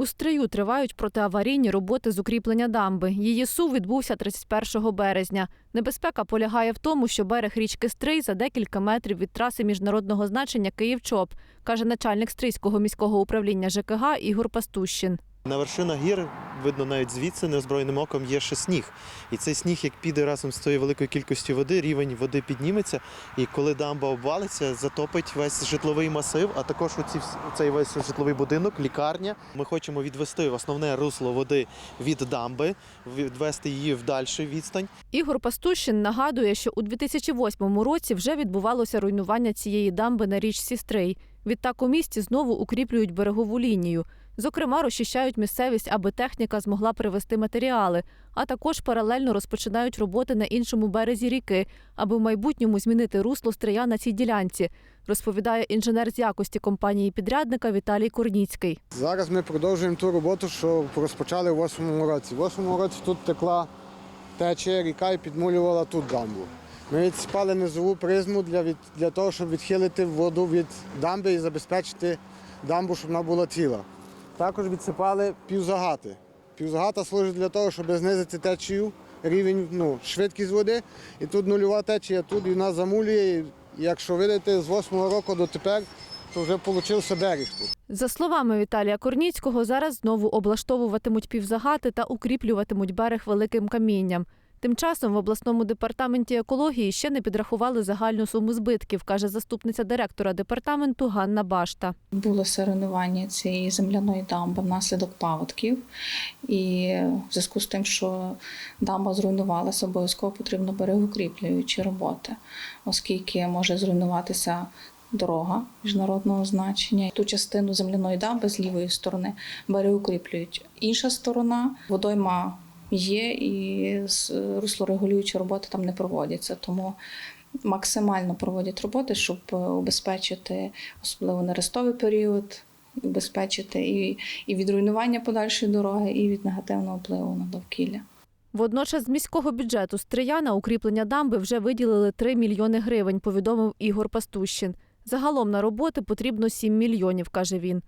У стрию тривають протиаварійні роботи з укріплення дамби. Її сув відбувся 31 березня. Небезпека полягає в тому, що берег річки Стрий за декілька метрів від траси міжнародного значення Київ-Чоп, каже начальник Стрийського міського управління ЖКГ Ігор Пастущин. На вершинах гір, видно навіть звідси неозброєним оком, є ще сніг. І цей сніг, як піде разом з тою великою кількістю води, рівень води підніметься. І коли дамба обвалиться, затопить весь житловий масив, а також оці, цей весь житловий будинок, лікарня. Ми хочемо відвести основне русло води від дамби, відвести її в дальшу відстань. Ігор Пастущин нагадує, що у 2008 році вже відбувалося руйнування цієї дамби на річці Стрий. Відтак у місті знову укріплюють берегову лінію. Зокрема, розчищають місцевість, аби техніка змогла привезти матеріали, а також паралельно розпочинають роботи на іншому березі ріки, аби в майбутньому змінити русло стрия на цій ділянці, розповідає інженер з якості компанії підрядника Віталій Корніцький. Зараз ми продовжуємо ту роботу, що розпочали в 8-му році. В 8-му році тут текла течія, ріка і підмулювала тут дамбу. Ми відсипали низову призму для, від, для того, щоб відхилити воду від дамби і забезпечити дамбу, щоб вона була ціла. Також відсипали півзагати. Півзагата служить для того, щоб знизити течію, рівень, ну, швидкість води. І тут нульова течія, тут і вона замулює. І якщо видите, з 8 року до тепер, то вже получився берег тут. За словами Віталія Корніцького, зараз знову облаштовуватимуть півзагати та укріплюватимуть берег великим камінням. Тим часом в обласному департаменті екології ще не підрахували загальну суму збитків, каже заступниця директора департаменту Ганна Башта. Булося руйнування цієї земляної дамби внаслідок паводків, і в зв'язку з тим, що дамба зруйнувалася, обов'язково потрібно берегоукріплюючі роботи, оскільки може зруйнуватися дорога міжнародного значення. Ту частину земляної дамби з лівої сторони берегоукріплюють. Інша сторона водойма є, і з- руслорегулюючі роботи там не проводяться. Тому максимально проводять роботи, щоб е, убезпечити, особливо нерестовий період, убезпечити і, і від руйнування подальшої дороги, і від негативного впливу на довкілля. Водночас з міського бюджету Стрия на укріплення дамби вже виділили 3 мільйони гривень, повідомив Ігор Пастущин. Загалом на роботи потрібно 7 мільйонів, каже він.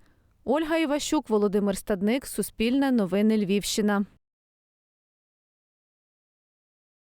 Ольга Іващук, Володимир Стадник, Суспільне, Новини Львівщина.